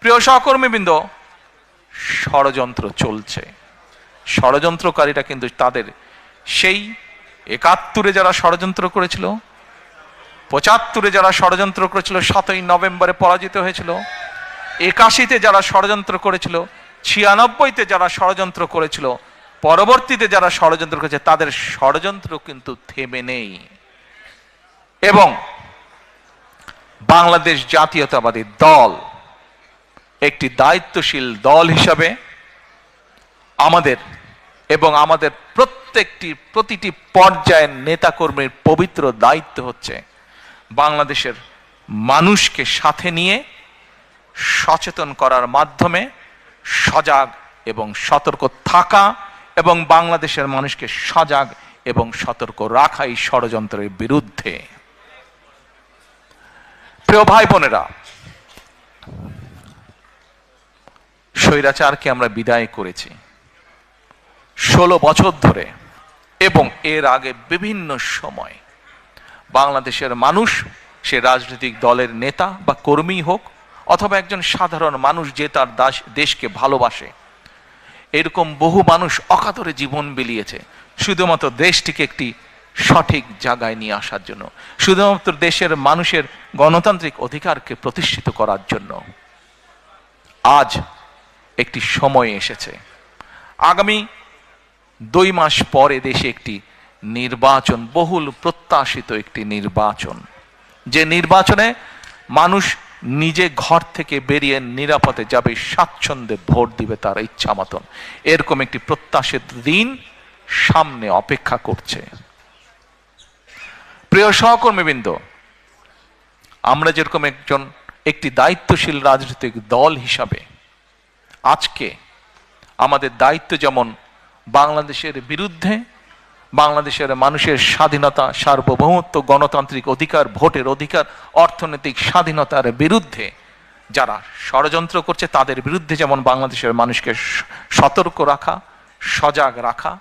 প্রিয় সহকর্মীবৃন্দ, ষড়যন্ত্র চলছে। ষড়যন্ত্রকারীরা কিন্তু তাদের সেই একাত্তরে যারা ষড়যন্ত্র করেছিল, পঁচাত্তরে যারা ষড়যন্ত্র করেছিল, সাতই নভেম্বরে পরাজিত হয়েছিল, একাশিতে যারা ষড়যন্ত্র করেছিল, ছিয়ানব্বইতে যারা ষড়যন্ত্র করেছিল, পরবর্তীতে যারা ষড়যন্ত্র করেছে, তাদের ষড়যন্ত্র কিন্তু থেমে নেই। এবং বাংলাদেশ জাতীয়তাবাদী দল একটি দায়িত্বশীল দল হিসাবে আমাদের এবং আমাদের প্রত্যেকটি, প্রতিটি পর্যায়ের নেতাকর্মীর পবিত্র দায়িত্ব হচ্ছে বাংলাদেশের মানুষকে সাথে নিয়ে সচেতন করার মাধ্যমে সজাগ এবং সতর্ক থাকা এবং বাংলাদেশের মানুষকে সজাগ এবং সতর্ক রাখাই ষড়যন্ত্রের বিরুদ্ধে। প্রিয় ভাই বোনেরা স্বৈরাচারকে আমরা বিদায় করেছি। ষোলো বছর ধরে এবং এর আগে বিভিন্ন সময় বাংলাদেশের মানুষ, সে রাজনৈতিক দলের নেতা বা কর্মী হোক অথবা একজন সাধারণ মানুষ যে তার দাস, দেশকে ভালোবাসে, এরকম বহু মানুষ অকাতরে জীবন বিলিয়েছে। শুধুমাত্র দেশটিকে একটি সঠিক জায়গায় নিয়ে আসার জন্য, শুধুমাত্র দেশের মানুষের গণতান্ত্রিক অধিকারকে প্রতিষ্ঠিত করার জন্য। আজ একটি সময় এসেছে। আগামী দুই মাস পরে দেশে একটি নির্বাচন, বহুল প্রত্যাশিত একটি নির্বাচন। যে নির্বাচনে মানুষ নিজে ঘর থেকে বেরিয়ে নিরাপদে যাবে, স্বাচ্ছন্দ্যে ভোট দিবে তার ইচ্ছা মতন। এরকম একটি প্রত্যাশিত দিন সামনে অপেক্ষা করছে। প্রিয় সহকর্মীবৃন্দ, আমরা যেরকম একজন, একটি দায়িত্বশীল রাজনৈতিক দল হিসাবে আজকে আমাদের দায়িত্ব যেমন বাংলাদেশের বিরুদ্ধে, বাংলাদেশের মানুষের স্বাধীনতা, সার্বভৌমত্ব, গণতান্ত্রিক অধিকার, ভোটের অধিকার, অর্থনৈতিক স্বাধীনতার বিরুদ্ধে যারা ষড়যন্ত্র করছে, তাদের বিরুদ্ধে যেমন বাংলাদেশের মানুষকে সতর্ক রাখা, সজাগ রাখা